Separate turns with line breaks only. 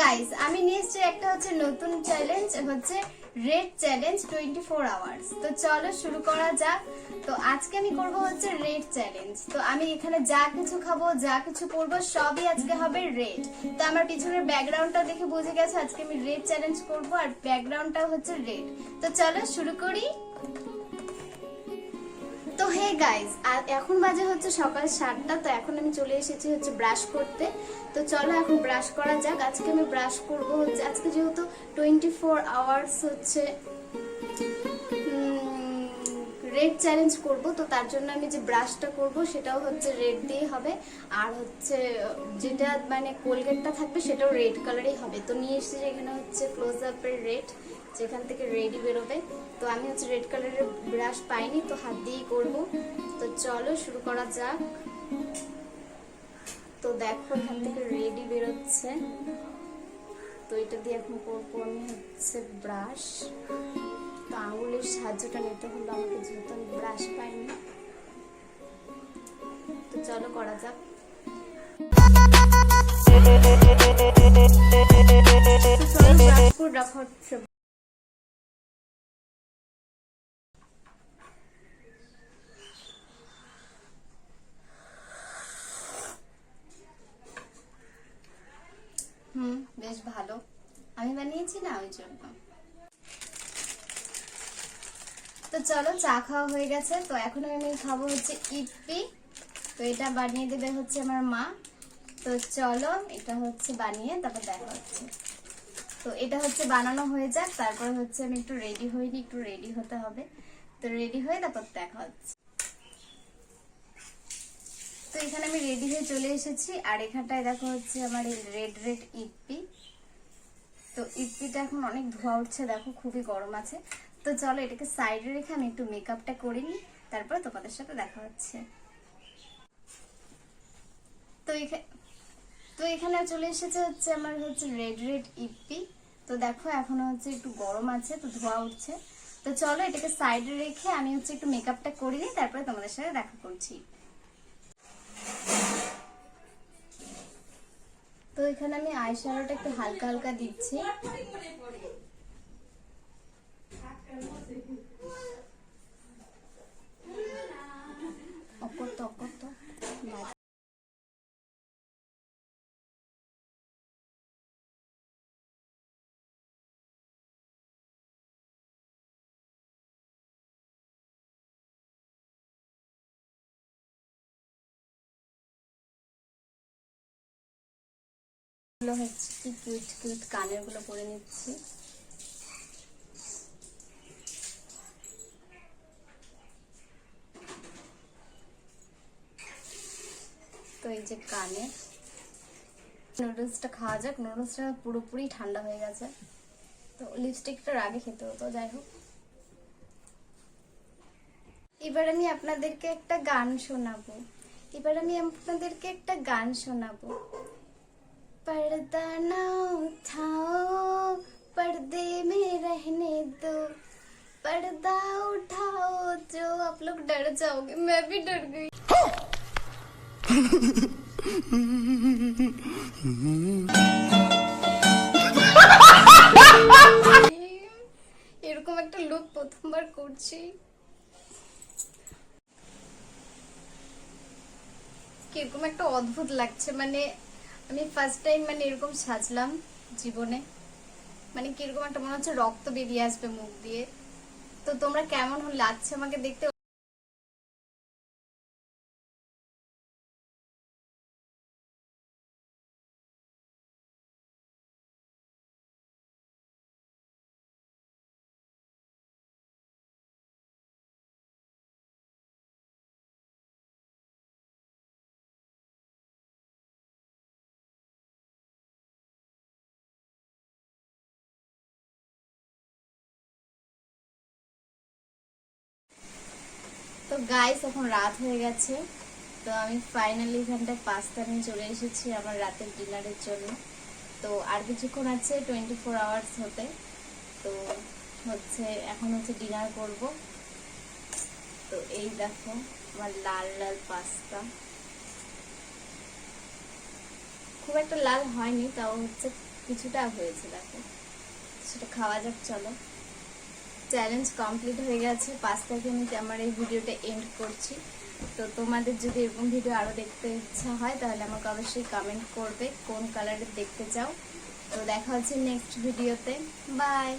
Guys আমি নিয়ে একটা হচ্ছে নতুন চ্যালেঞ্জ হচ্ছে red challenge twenty four hours তো চলো শুরু করা যাক। তো আজকে আমি করব হচ্ছে রেড চ্যালেঞ্জ তো আমি এখানে যা কিছু খাব, যা কিছু করব সবই আজকে হবে রেড তো আমার পিছনের ব্যাকগ্রাউন্ডটা দেখে বুঝে গেছে, আজকে আমি রেড চ্যালেঞ্জ করব, আর ব্যাকগ্রাউন্ডটাও হচ্ছে রেড তো চলো শুরু করি। তো হে গাইজ এখন বাজে হচ্ছে সকাল সাতটা, তো এখন আমি চলে এসেছি হচ্ছে ব্রাশ করতে। তো চলো এখন ব্রাশ করা যাক। আজকে আমি ব্রাশ করব হচ্ছে, আজকে যেহেতু টোয়েন্টি ফোর আওয়ার্স হচ্ছে রেড চ্যালেঞ্জ করব, তো তার জন্য আমি যে ব্রাশটা করব, সেটাও হচ্ছে রেড দিয়ে হবে। আর হচ্ছে, যেটা মানে কোলগেটটা থাকবে, সেটাও রেড কালারই হবে। তো নিয়ে এসেছি এখানে হচ্ছে ক্লোজ আপের রেড যেখান থেকে রেডি বেরোবে। তো আমি হচ্ছে রেড কালারের ব্রাশ পাইনি, তো হাত দিয়েই করব। তো চলো শুরু করা যাক। তো দেখো এখান থেকে রেডি বেরোচ্ছে। তো এটা দিয়ে এখন করব আমি হচ্ছে ব্রাশ তো আঙুলের সাহায্যটা নিতে হলো, আমাকে যেহেতু আমি ব্রাশ পাইনি। তো চলো করা যাক। রাখা হচ্ছে বেশ ভালো। আমি বানিয়েছি না ওই জন্য। তো চলো, চা খাওয়া হয়ে গেছে। তো এখন আমি খাব হচ্ছে ইপি তো এটা বানিয়ে দেবে হচ্ছে আমার মা। তো চলো, এটা হচ্ছে বানিয়ে তারপর দেখা হচ্ছে। তো এটা হচ্ছে বানানো হয়ে যাক। তারপর হচ্ছে আমি একটু রেডি হইনি, একটু রেডি হতে হবে। তো রেডি হয়ে তারপর দেখা হচ্ছে। তো এখানে আমি রেডি হয়ে চলে এসেছি। আর এখানটায় দেখো হচ্ছে আমার এই রেড রেড ইপি তো ইপিটা এখন অনেক ধোয়া উঠছে, দেখো খুবই গরম আছে। তো চলো এটাকে সাইডে রেখে আমি একটু মেকআপটা করে নিই, তারপর তোমাদের সাথে দেখা হচ্ছে। তো এখানে তো এখানে চলে এসেছে হচ্ছে আমার হচ্ছে রেড রেড ইপি তো দেখো এখনও হচ্ছে একটু গরম আছে, তো ধোয়া উঠছে। তো চলো এটাকে সাইডে রেখে আমি হচ্ছে একটু মেকআপটা করে নিই, তারপরে তোমাদের সাথে দেখা করছি। এখানে আমি আইশ্যাডোটা একটু হালকা হালকা দিচ্ছি। অপর অকর্ত। গুলো হচ্ছে কি কিউট কিউট কানেরগুলো পরে নিচ্ছি। তো এই যে কানে নুডলসটা খাওয়া যাক। নুডলসটা পুরোপুরি ঠান্ডা হয়ে গেছে। তো লিপস্টিকটার আগে খেতে হতো, যাই হোক। এবার আমি আপনাদেরকে একটা গান শোনাবো। এবার আমি আপনাদেরকে একটা গান শোনাবো। पर्दा ना उठाओ पर्दे में रहने दो पर्दा उठाओ जो आप लोग डर जाओगे मैं भी डर गई এরকম একটা লুক প্রথমবার করছি কিরকম একটা অদ্ভুত লাগছে মানে আমি ফার্স্ট টাইম মানে এরকম সাজলাম জীবনে। মানে কীরকম একটা মনে হচ্ছে রক্ত বেরিয়ে আসবে মুখ দিয়ে। তো তোমরা কেমন লাগছে আমাকে দেখতে গাইস এখন রাত হয়ে গেছে। তো আমি ফাইনালি এখানটায় পাস্তা নিয়ে চলে এসেছি আমার রাতের ডিনারের জন্য। তো আর কিছুক্ষণ আছে টোয়েন্টি ফোর আওয়ার্স হতে। তো হচ্ছে, এখন হচ্ছে ডিনার করব। তো এই দেখো, আমার লাল লাল পাস্তা খুব একটা লাল হয়নি, তাও হচ্ছে কিছুটা হয়েছে, দেখো। সেটা খাওয়া যাক, চলো। চ্যালেঞ্জ কমপ্লিট হয়ে গেছে। পাঁচ থেকে আমি আমার এই ভিডিওটা এন্ড করছি। তো তোমাদের যদি এরকম ভিডিও আরও দেখতে ইচ্ছা হয়, তাহলে আমাকে অবশ্যই কমেন্ট করবে, কোন কালারের দেখতে চাও। তো দেখা হচ্ছে নেক্সট ভিডিওতে বাই